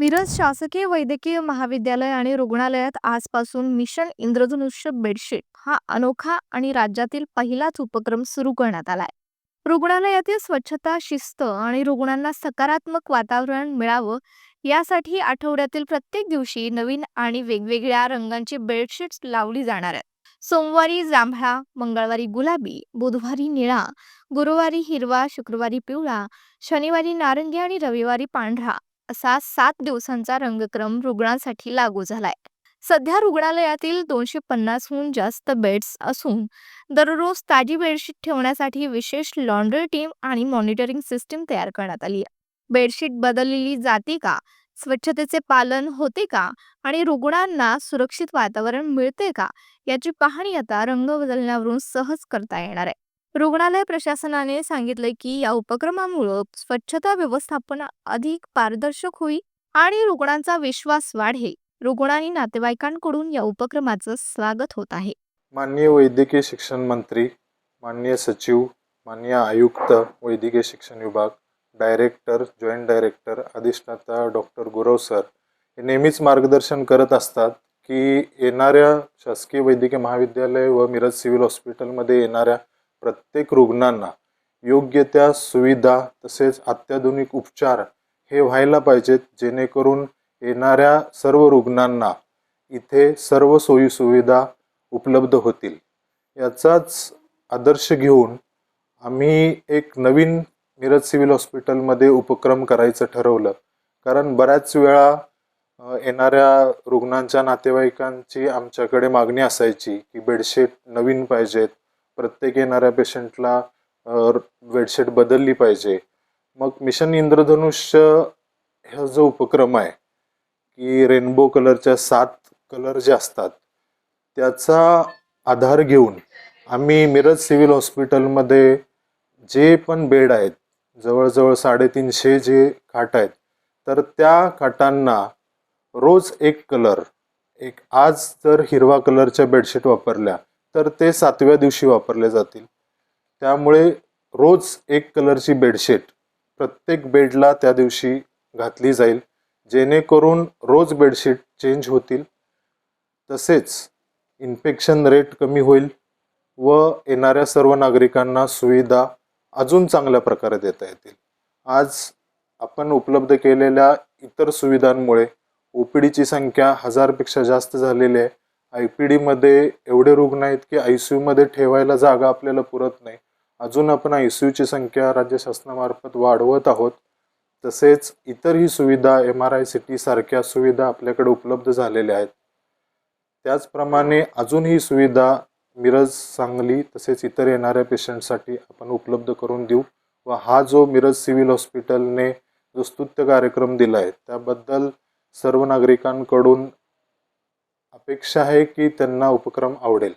मिरज शासकीय वैद्यकीय महाविद्यालय आणि रुग्णालयात आजपासून मिशन इंद्रधनुष्य बेडशीट हा अनोखा आणि राज्यातील पहिलाच उपक्रम सुरू करण्यात आलाय. रुग्णालयातील स्वच्छता शिस्त आणि रुग्णांना सकारात्मक वातावरण मिळावं यासाठी आठवड्यातील प्रत्येक दिवशी नवीन आणि वेगवेगळ्या रंगांची बेडशीट्स लावली जाणार आहेत. सोमवारी जांभळा मंगळवारी गुलाबी बुधवारी निळा गुरुवारी हिरवा शुक्रवारी पिवळा शनिवारी नारंगी आणि रविवारी पांढरा असा सात दिवसांचा रंगक्रम रुग्णांसाठी लागू झालाय. सध्या रुग्णालयातील दोनशे पन्नासहून जास्त बेड्स असून दररोज ताजी बेडशीट ठेवण्यासाठी विशेष लॉन्ड्री टीम आणि मॉनिटरिंग सिस्टीम तयार करण्यात आली आहे. बेडशीट बदललेली जाते का? स्वच्छतेचे पालन होते का? आणि रुग्णांना सुरक्षित वातावरण मिळते का? याची पाहणी आता रंग बदलण्यावरून सहज करता येणार आहे. रुग्णालय प्रशासनाने सांगितले की या उपक्रमामुळे स्वच्छता व्यवस्थापन अधिक पारदर्शक होईल आणि रुग्णांचा विश्वास वाढेल. रुग्ण आणि नातेवाईकांकडून या उपक्रमाचं स्वागत होत आहे. माननीय वैद्यकीय शिक्षण मंत्री माननीय सचिव माननीय आयुक्त वैद्यकीय शिक्षण विभाग डायरेक्टर जॉईंट डायरेक्टर अधिष्ठाता डॉक्टर गुरव सर हे नेहमीच मार्गदर्शन करत असतात की येणाऱ्या शासकीय वैद्यकीय महाविद्यालय व मिरज सिव्हिल हॉस्पिटलमध्ये येणाऱ्या प्रत्येक रुग्णांना योग्य त्या सुविधा तसेच अत्याधुनिक उपचार हे व्हायला पाहिजेत जेणेकरून येणाऱ्या सर्व रुग्णांना इथे सर्व सोयीसुविधा उपलब्ध होतील. याचाच आदर्श घेऊन आम्ही एक नवीन मिरज सिव्हिल हॉस्पिटलमध्ये उपक्रम करायचं ठरवलं. कारण बऱ्याच वेळा येणाऱ्या रुग्णांच्या नातेवाईकांची आमच्याकडे मागणी असायची की बेडशीट नवीन पाहिजेत प्रत्येक येणाऱ्या पेशंटला बेडशीट बदलली पाहिजे. मग मिशन इंद्रधनुष्य हा जो उपक्रम आहे की रेनबो कलरच्या सात कलर जे असतात त्याचा आधार घेऊन आम्ही मिरज सिव्हिल हॉस्पिटलमध्ये जे पण बेड आहेत जवळजवळ साडेतीनशे जे खाट आहेत तर त्या खाटांना रोज एक कलर एक आज जर हिरवा कलरच्या बेडशीट वापरल्या तर ते सातव्या दिवशी वापरले जातील. त्यामुळे रोज एक कलरची बेडशीट प्रत्येक बेडला त्या दिवशी घातली जाईल. जेणेकरून रोज बेडशीट चेंज होतील. तसेच इन्फेक्शन रेट कमी होईल व येणाऱ्या सर्व नागरिकांना सुविधा अजून चांगल्या प्रकारे देता येतील. आज आपण उपलब्ध केलेल्या इतर सुविधांमुळे ओ पी डीची संख्या हजारपेक्षा जास्त झालेली आहे. आय पी डीमध्ये एवढे रुग्ण आहेत की आय सी यूमध्ये ठेवायला जागा आपल्याला पुरत नाही. अजून आपण आय सी यूची संख्या राज्य शासनामार्फत वाढवत आहोत. तसेच इतरही सुविधा M R I C T सारख्या सुविधा आपल्याकडे उपलब्ध झालेल्या आहेत. त्याचप्रमाणे अजूनही सुविधा मिरज सांगली तसेच इतर येणाऱ्या पेशंटसाठी आपण उपलब्ध करून देऊ व हा जो मिरज सिव्हिल हॉस्पिटलने जो स्तुत्य कार्यक्रम दिला आहे त्याबद्दल सर्व नागरिकांकडून अपेक्षा आहे की त्यांना उपक्रम आवडेल.